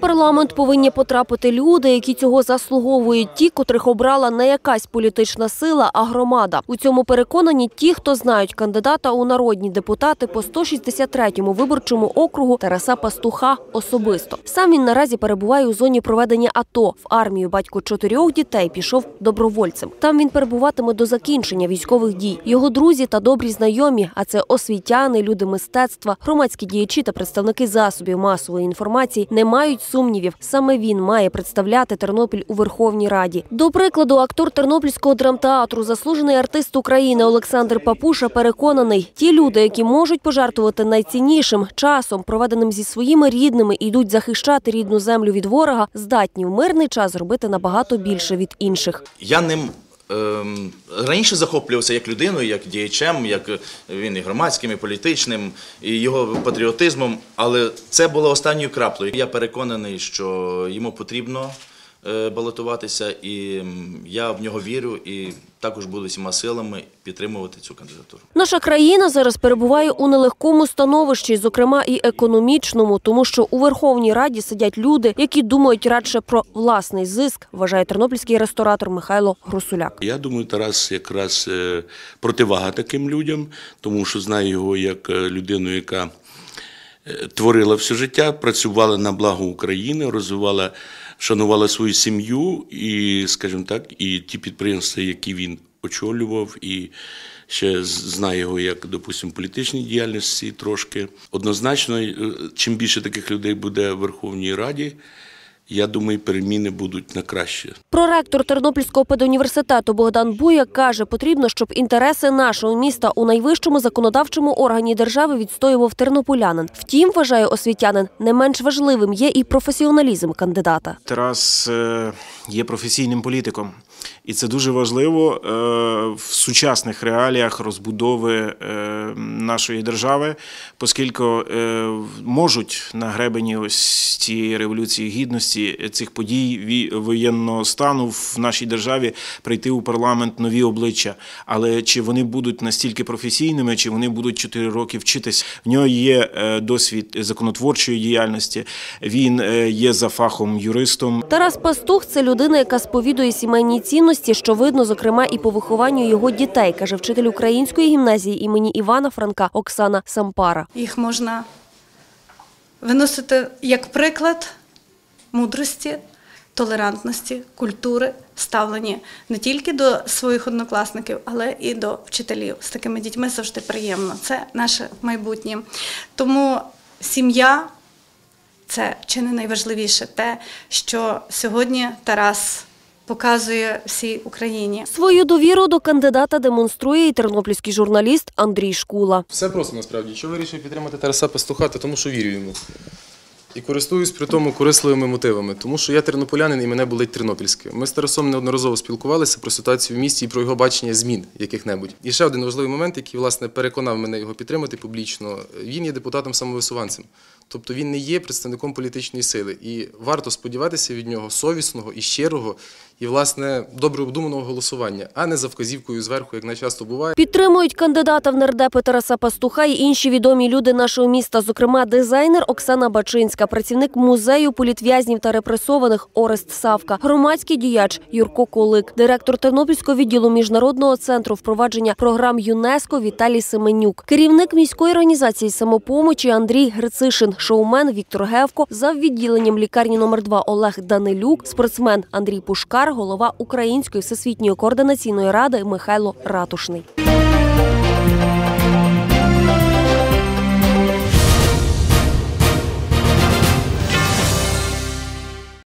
парламент повинні потрапити люди, які цього заслуговують, ті, котрих обрала не якась політична сила, а громада. У цьому переконані ті, хто знають кандидата у народні депутати по 163-му виборчому округу Тараса Пастуха особисто. Сам він наразі перебуває у зоні проведення АТО. В армію батько чотирьох дітей пішов добровольцем. Там він перебуватиме до закінчення військових дій. Його друзі та добрі знайомі, а це освітяни, люди мистецтва, громадські діячі та представники засобів масової інформації не мають сумнівів. Саме він має представляти Тернопіль у Верховній Раді. До прикладу, актор Тернопільського драмтеатру, заслужений артист України Олександр Папуша переконаний, ті люди, які можуть пожертвувати найціннішим часом, проведеним зі своїми рідними, і йдуть захищати рідну землю від ворога, здатні в мирний час зробити набагато більше від інших. Я ним раніше захоплювався як людиною, як діячем, як е, він і громадським, і політичним, і його патріотизмом. Але це було останньою краплею. Я переконаний, що йому потрібно балотуватися, і я в нього вірю і також буду всіма силами підтримувати цю кандидатуру. Наша країна зараз перебуває у нелегкому становищі, зокрема і економічному, тому що у Верховній Раді сидять люди, які думають радше про власний зиск, вважає тернопільський ресторатор Михайло Грусуляк. Я думаю, Тарас якраз е, противага таким людям, тому що знаю його як е, людину, яка е, творила все життя, працювала на благо України, розвивала, шанувала свою сім'ю і, скажімо так, і ті підприємства, які він очолював, і ще знає його як, допустимо, політичній діяльності трошки. Однозначно, е, чим більше таких людей буде в Верховній Раді, я думаю, переміни будуть на краще. Проректор Тернопільського педуніверситету Богдан Буяк каже, потрібно, щоб інтереси нашого міста у найвищому законодавчому органі держави відстоював тернополянин. Втім, вважає освітянин, не менш важливим є і професіоналізм кандидата. Тарас е, є професійним політиком, і це дуже важливо е, в сучасних реаліях розбудови е, нашої держави, оскільки е, можуть на гребені ось цієї революції гідності цих подій воєнного стану в нашій державі прийти у парламент нові обличчя. Але чи вони будуть настільки професійними, чи вони будуть 4 роки вчитись? В нього є досвід законотворчої діяльності. Він є за фахом юристом. Тарас Пастух це людина, яка сповідує сімейні цінності, що видно, зокрема, і по вихованню його дітей, каже вчитель української гімназії імені Івана Франка Оксана Сампара. Їх можна виносити як приклад мудрості, толерантності, культури, ставлення не тільки до своїх однокласників, але і до вчителів. З такими дітьми завжди приємно. Це наше майбутнє. Тому сім'я це чи не найважливіше те, що сьогодні Тарас показує всій Україні. Свою довіру до кандидата демонструє і тернопільський журналіст Андрій Шкула. Все просто насправді. Що вирішив підтримати Тараса Пастухата, тому що вірю йому. І користуюсь при тому корисливими мотивами, тому що я тернополянин і мене болить тернопільське. Ми з Тарасом неодноразово спілкувалися про ситуацію в місті і про його бачення змін яких-небудь. І ще один важливий момент, який власне переконав мене його підтримати публічно. Він є депутатом самовисуванцем. Тобто він не є представником політичної сили. І варто сподіватися від нього совісного і щирого, і, власне, добре обдуманого голосування, а не за вказівкою зверху, як найчасто буває. Підтримують кандидата в нардепи Тараса Пастуха і інші відомі люди нашого міста, зокрема дизайнер Оксана Бачинська, працівник музею політв'язнів та репресованих Орест Савка, громадський діяч Юрко Колик, директор Тернопільського відділу міжнародного центру впровадження програм ЮНЕСКО Віталій Семенюк, керівник міської організації самопомочі Андрій Грицишин, шоумен Віктор Гевко, заввідділенням лікарні номер 2 Олег Данилюк, спортсмен Андрій Пушкар, голова Української всесвітньої координаційної ради Михайло Ратушний.